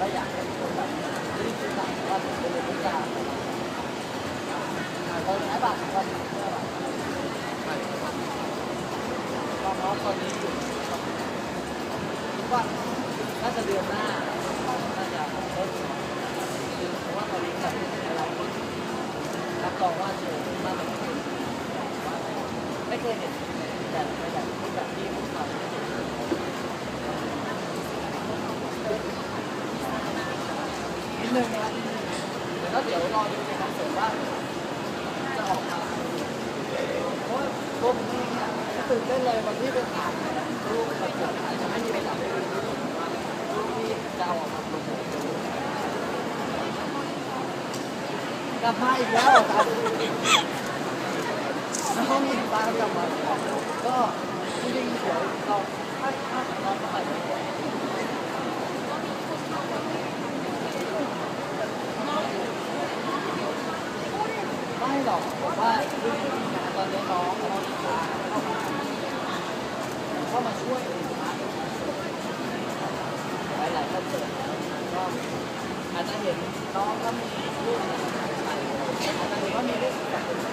ก็อยากให้ทุกคนแบบรีบศึกษาว่าเป็นเรื่องทุกอย่างเราใช้บัตรก็เพื่อแบบความร้อนตอนนี้อยู่คิดว่าน่าจะเดือนหน้าน่าจะลดคือเพราะว่าตอนนี้แบบอะไรรับรองว่าเจอมากกว่าไม่เคยเห็นแบบแบบที่แบบที่พวกเราเห็น นิดนึงนะครับแต่ก็เดี๋ยวรอดูในคอนเสิร์ตว่าจะออกมาเพราะผมนี่ตื่นเต้นเลยวันที่ไปถ่ายรูปประกวดอาจจะไม่มีเวลาไดูรูปว่ารูปที่จะออกมาโปรโมทกลับมาอีกแล้วครับน้องมีตากลับมาก็จริงๆเดี๋ยวเราถ้าถ้าเราเข้าไปเนี่ย ไม่ หรอกผมว่าตอนนี้น้องน้องเข้ามาเข้ามาช่วยอะหลายๆคอนเสิร์ตแล้วก็อาจจะเห็นน้องก็มีรูปถ่ายอาจจะเห็นว่ามีรูปแบบ